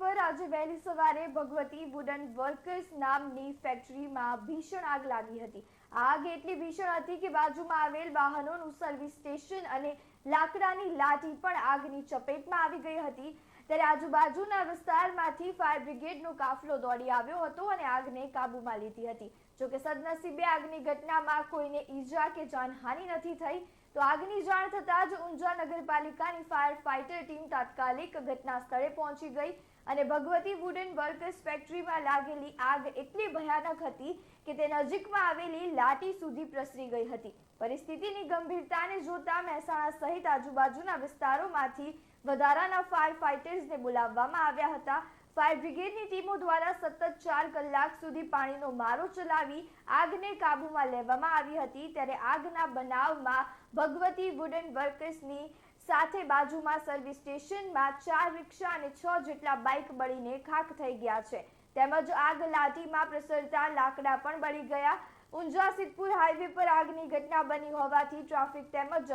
પર આજે વહેલી સવારે ભગવતી વુડન વર્કર્સ નામની ફેક્ટરીમાં ભીષણ આગ લાગી હતી. આગ એટલી ભીષણ હતી કે બાજુમાં આવેલ વાહનોનું સર્વિસ સ્ટેશન અને લાકડાની લાઠી પણ આગની ચપેટમાં આવી ગઈ હતી. ત્યારે આજુબાજુના વિસ્તારમાંથી ફાયર બ્રિગેડનો કાફલો દોડી આવ્યો હતો અને આગને કાબૂમાં લીધી હતી. જોકે સદનસીબે આગની ઘટનામાં કોઈને ઈજા કે જાનહાનિ નથી થઈ તો આગની જાણ થતાં જ ઊંઝા નગરપાલિકાની ફાયર ફાઇટર ટીમ તાત્કાલિક ઘટના સ્થળે પહોંચી ગઈ અને ભગવતી વુડન વર્કર્સ ફેક્ટરીમાં લાગેલી આગ એટલી ભયાનક હતી કે તે નજીકમાં આવેલી લાટી સુધી પ્રસરી ગઈ હતી. પરિસ્થિતિની ગંભીરતાને જોતા મહેસાણા સહિત આજુબાજુના વિસ્તારોમાંથી વધારાના ફાયર ફાઇટર્સને બોલાવવામાં આવ્યા હતા. ફાયર બ્રિગેડની ટીમો દ્વારા સતત ચાર કલાક સુધી પાણીનો મારો ચલાવી આગને કાબૂમાં લેવામાં આવી હતી ત્યારે આગના બનાવમાં ભગવતી વુડન વર્કર્સની સાથે બાજુમાં સર્વિસ સ્ટેશનમાં ચાર રિક્ષા અને છ જેટલા બાઇક બળીને ખાખ થઈ ગયા છે. તેમજ આગ લાટીમાં પ્રસરતા લાકડા પણ બળી ગયા. ઊંઝા સિદ્ધપુર હાઈવે પર આગની ઘટના બની હોવાથી ટ્રાફિક તેમજ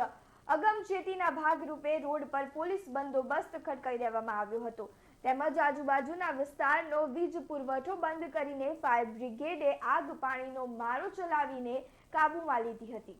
અગમચેતીના ભાગરૂપે રોડ પર પોલીસ બંદોબસ્ત ખડકાઈ દેવામાં આવ્યો હતો. તેમજ આજુબાજુના વિસ્તારનો વીજ પુરવઠો બંધ કરીને ફાયર બ્રિગેડે આગ પાણીનો મારો ચલાવીને કાબૂમાં લીધી હતી.